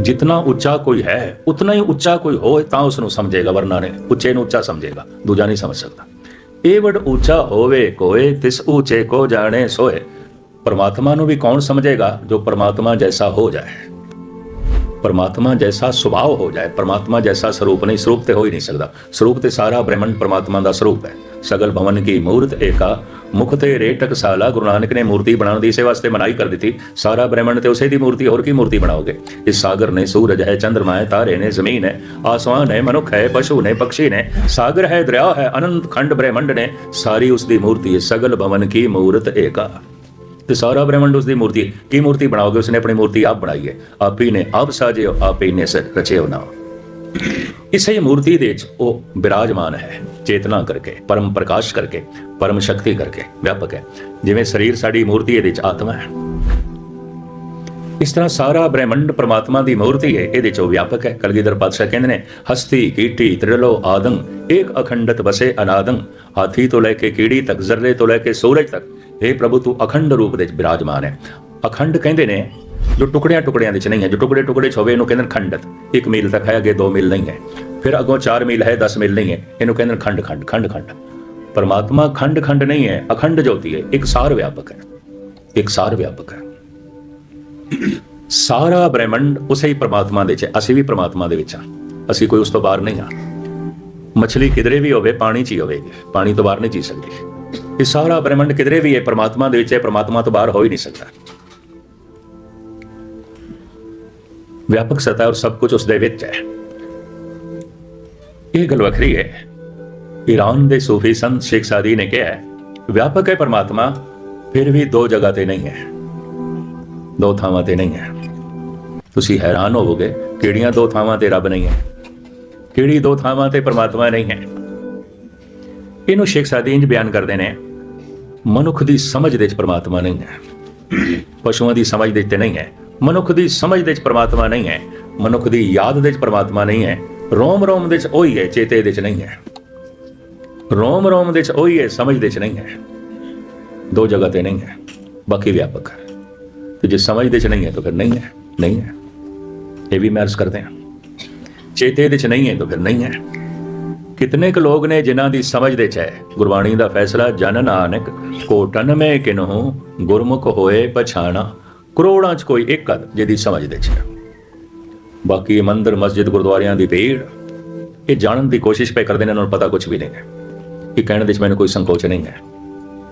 ਜਿਤਨਾ ਉੱਚਾ ਕੋਈ ਹੈ ਉਤਨਾ ਹੀ ਉੱਚਾ ਕੋਈ ਹੋਏ ਤਾਂ ਉਸ ਨੂੰ ਸਮਝੇਗਾ ਵਰਨਾ ਨੇ ਉੱਚੇ ਨੂੰ ਉੱਚਾ ਸਮਝੇਗਾ ਦੂਜਾ ਨਹੀਂ ਸਮਝ ਸਕਦਾ ਇਹ ਵਡ ਉੱਚਾ ਹੋਵੇ ਕੋਏ ਤਿਸ ਉੱਚੇ ਕੋ ਜਾਣੇ ਸੋਏ ਪਰਮਾਤਮਾ ਨੂੰ ਵੀ ਕੌਣ ਸਮਝੇਗਾ ਜੋ ਪਰਮਾਤਮਾ ਜੈਸਾ ਹੋ ਜਾਏ ਪਰਮਾਤਮਾ ਜੈਸਾ ਸੁਭਾਅ ਹੋ ਜਾਏ ਪਰਮਾਤਮਾ ਜੈਸਾ ਸਰੂਪ ਨਹੀਂ ਸਰੂਪ ਤੇ ਹੋ ਹੀ ਨਹੀਂ ਸਕਦਾ ਸਰੂਪ ਤੇ ਸਾਰਾ ਬ੍ਰਹਮੰਡ ਪਰਮਾਤਮਾ ਦਾ ਸਰੂਪ ਹੈ ਸਗਲ ਭਵਨ ਕੀ ਮੂਰਤ ਏਕਾ ਮੁਖ ਤੇ ਰੇ ਟਕਸਾਲਾ ਗੁਰੂ ਨਾਨਕ ਨੇ ਮੂਰਤੀ ਬਣਾਉਣ ਦੀ ਇਸੇ ਵਾਸਤੇ ਮਨਾਈ ਕਰ ਦਿੱਤੀ। ਸਾਰਾ ਬ੍ਰਹਿਮੰਡ ਤੇ ਉਸੇ ਦੀ ਮੂਰਤੀ ਹੋਰ ਕੀ ਮੂਰਤੀ ਬਣਾਓਗੇ? ਇਸ ਸਾਗਰ ਨੇ ਸੂਰਜ ਹੈ, ਚੰਦਰਮਾ ਹੈ, ਤਾਰੇ ਨੇ, ਜ਼ਮੀਨ ਹੈ, ਆਸਮਾਨ ਹੈ, ਮਨੁੱਖ ਹੈ, ਪਸ਼ੂ ਨੇ ਪਕਸ਼ੀ ਨੇ, ਸਾਗਰ ਹੈ, ਦਰਿਆ ਹੈ, ਅਨੰਤ ਖੰਡ ਬ੍ਰਹਿਮੰਡ ਨੇ, ਸਾਰੀ ਉਸ ਦੀ ਮੂਰਤੀ ਹੈ, ਸਗਲ ਭਵਨ ਕੀ ਮੂਰਤ ਏਕਾ। ਤੇ ਸਾਰਾ ਬ੍ਰਹਿਮੰਡ ਉਸ ਦੀ ਮੂਰਤੀ ਕੀ ਮੂਰਤੀ ਬਣਾਓਗੇ? ਉਸਨੇ ਆਪਣੀ ਮੂਰਤੀ ਆਪ ਬਣਾਈ ਹੈ। ਆਪ ਹੀ ਨੇ ਆਪ ਸਾਜਿਓ, ਆਪ ਹੀ ਨੇ ਸ- ਰਚਿਓ ਨਾ। ਇਸੇ ਮੂਰਤੀ ਦੇ ਵਿੱਚ ਉਹ ਬਿਰਾਜਮਾਨ ਹੈ, ਚੇਤਨਾ ਕਰਕੇ, ਪਰਮ ਪ੍ਰਕਾਸ਼ ਕਰਕੇ, ਪਰਮ ਸ਼ਕਤੀ ਕਰਕੇ ਵਿਆਪਕ ਹੈ। ਜਿਵੇਂ ਸਰੀਰ ਸਾਡੀ ਮੂਰਤੀ ਇਹਦੇ ਵਿੱਚ ਆਤਮਾ ਹੈ। ਇਸ ਤਰ੍ਹਾਂ ਸਾਰਾ ਬ੍ਰਹਿਮੰਡ ਪ੍ਰਮਾਤਮਾ ਦੀ ਮੂਰਤੀ ਹੈ, ਇਹਦੇ ਚ ਵਿਆਪਕ ਹੈ। ਕਲਗੀਧਰ ਪਾਤਸ਼ਾਹ ਕਹਿੰਦੇ ਨੇ, ਹਸਤੀ, ਕੀਟੀ, ਤ੍ਰਿਲੋ, ਆਦੰ, ਏਕ ਅਖੰਡਤ ਵਸੇ ਅਨਾਦੰ, ਹਾਥੀ ਤੋਂ ਲੈ ਕੇ ਕੀੜੀ ਤੱਕ ਜ਼ਰਰੇ ਤੋਂ ਲੈ ਕੇ ਸੂਰਜ ਤੱਕ ਇਹ ਪ੍ਰਭੂ, ਤੂੰ ਅਖੰਡ ਰੂਪ ਦੇ ਵਿੱਚ ਬਿਰਾਜਮਾਨ ਹੈ। ਅਖੰਡ ਕਹਿੰਦੇ ਨੇ ਜੋ ਟੁਕੜਿਆਂ ਟੁਕੜਿਆਂ ਦੇ ਚ ਨਹੀਂ ਹੈ, ਜੋ ਟੁਕੜੇ ਟੁਕੜੇ ਚ ਹੋਵੇ ਇਹਨੂੰ ਕਹਿੰਦੇ ਖੰਡਤ। ਇੱਕ ਮੀਲ ਤੱਕ ਹੈ, ਅੱਗੇ 2 ਮੀਲ ਨਹੀਂ ਹੈ। ਫਿਰ ਅੱਗੋਂ 4 ਮੀਲ ਹੈ 10 ਮੀਲ ਨਹੀਂ ਹੈ। ਇਹਨੂੰ ਕਹਿੰਦੇ ਖੰਡ ਖੰਡ ਖੰਡ ਖੰਡ। ਪਰਮਾਤਮਾ ਖੰਡ ਖੰਡ ਨਹੀਂ ਹੈ, ਅਖੰਡ ਜੋਤੀ ਹੈ। ਇੱਕ ਸਾਰ ਵਿਆਪਕ ਹੈ। ਇੱਕ ਸਾਰ ਵਿਆਪਕ ਹੈ। ਸਾਰਾ ਬ੍ਰਹਿਮੰਡ ਉਸੇ ਹੀ ਪ੍ਰਮਾਤਮਾ ਦੇ ਵਿੱਚ ਅਸੀਂ ਵੀ ਪਰਮਾਤਮਾ ਦੇ ਵਿੱਚ ਹਾਂ। ਅਸੀਂ ਕੋਈ ਉਸ ਤੋਂ ਬਾਹਰ ਨਹੀਂ ਹਾਂ। ਮੱਛਲੀ ਕਿਧਰੇ ਵੀ ਹੋਵੇ, ਪਾਣੀ 'ਚ ਹੀ ਹੋਵੇਗੀ ਪਾਣੀ ਤੋਂ ਬਾਹਰ ਨਹੀਂ ਜੀ ਸਕਦੀ। ਇਹ ਸਾਰਾ ਬ੍ਰਹਿਮੰਡ ਕਿਧਰੇ ਵੀ ਹੈ, ਪਰਮਾਤਮਾ ਦੇ ਵਿੱਚ ਹੈ। ਪ੍ਰਮਾਤਮਾ ਤੋਂ ਬਾਹਰ ਹੋ ਹੀ ਨਹੀਂ ਸਕਦਾ। ਵਿਆਪਕ ਸਤਾ ਔਰ ਸਭ ਕੁਝ ਉਸ ਦੇ ਵਿੱਚ ਹੈ। ਇਹ ਗੱਲ ਵੱਖਰੀ ਹੈ। ਈਰਾਨ ਦੇ ਸੂਫੀ ਸੰਤ ਸ਼ੇਖ ਸਾਦੀ ਨੇ ਕਿਹਾ ਵਿਆਪਕ ਹੈ ਪਰਮਾਤਮਾ, ਫਿਰ ਵੀ ਦੋ ਜਗ੍ਹਾ ਤੇ ਨਹੀਂ ਹੈ। ਦੋ ਥਾਵਾਂ ਤੇ ਨਹੀਂ ਹੈ। ਤੁਸੀਂ ਹੈਰਾਨ ਹੋਵੋਗੇ, ਕਿਹੜੀਆਂ ਦੋ ਥਾਵਾਂ ਤੇ ਰੱਬ ਨਹੀਂ ਹੈ? ਕਿਹੜੀ ਦੋ ਥਾਵਾਂ ਤੇ ਪਰਮਾਤਮਾ ਨਹੀਂ ਹੈ? ਇਹਨੂੰ ਸ਼ੇਖ ਸਾਦੀ ਇੰਜ ਬਿਆਨ ਕਰਦੇ ਨੇ, ਮਨੁੱਖ ਦੀ ਸਮਝ ਦੇ ਵਿੱਚ ਪਰਮਾਤਮਾ ਨਹੀਂ ਹੈ। ਪਸ਼ੂਆਂ ਦੀ ਸਮਝ ਦੇ ਵਿੱਚ ਤੇ ਨਹੀਂ ਹੈ। ਮਨੁੱਖ ਦੀ ਸਮਝ ਦੇ ਵਿੱਚ ਪਰਮਾਤਮਾ ਨਹੀਂ ਹੈ, ਮਨੁੱਖ ਦੀ ਯਾਦ ਦੇ ਵਿੱਚ ਪਰਮਾਤਮਾ ਨਹੀਂ ਹੈ, ਰੋਮ ਰੋਮ ਦੇ ਵਿੱਚ ਉਹੀ ਹੈ, ਚੇਤੇ ਦੇ ਵਿੱਚ ਨਹੀਂ ਹੈ। ਰੋਮ ਰੋਮ ਦੇ ਵਿੱਚ ਉਹੀ ਹੈ, ਸਮਝ ਦੇ ਵਿੱਚ ਨਹੀਂ ਹੈ। ਦੋ ਜਗ੍ਹਾ ਤੇ ਨਹੀਂ ਹੈ, ਬਾਕੀ ਵਿਆਪਕ ਹੈ। ਤੇ ਜੇ ਸਮਝ ਦੇ ਚ ਨਹੀਂ ਹੈ, ਤਾਂ ਫਿਰ ਨਹੀਂ ਹੈ ਨਹੀਂ ਹੈ। ਇਹ ਵੀ ਮੈਰਸ ਕਰਦੇ ਹਾਂ। ਚੇਤੇ ਦੇ ਵਿੱਚ ਨਹੀਂ ਹੈ, ਤਾਂ ਫਿਰ ਨਹੀਂ ਹੈ। ਕਿਤਨੇ ਕੁ ਲੋਕ ਨੇ ਜਿਨ੍ਹਾਂ ਦੀ ਸਮਝ ਦੇ ਚ ਹੈ? ਗੁਰਬਾਣੀ ਦਾ ਫੈਸਲਾ, ਜਨ ਨਾਨਕ ਕੋਟਨ ਮੇ ਕਿਨਹੂ, ਗੁਰਮੁਖ ਹੋਏ ਪਛਾਣਾ। ਕਰੋੜਾਂ ਚ ਕੋਈ ਇੱਕ ਅਦ ਜਿਹਦੀ ਸਮਝਦੇ ਚ ਹੈ ਬਾਕੀ ਮੰਦਰ, ਮਸਜਿਦ, ਗੁਰਦੁਆਰਿਆਂ ਦੀ ਭੀੜ, ਇਹ ਜਾਣਨ ਦੀ ਕੋਸ਼ਿਸ਼ ਪਏ ਕਰਦੇ ਨੇ ਉਹਨਾਂ ਨੂੰ ਪਤਾ ਕੁਝ ਵੀ ਨਹੀਂ ਹੈ। ਇਹ ਕਹਿਣ ਦੇ ਵਿੱਚ ਮੈਨੂੰ ਕੋਈ ਸੰਕੋਚ ਨਹੀਂ ਹੈ।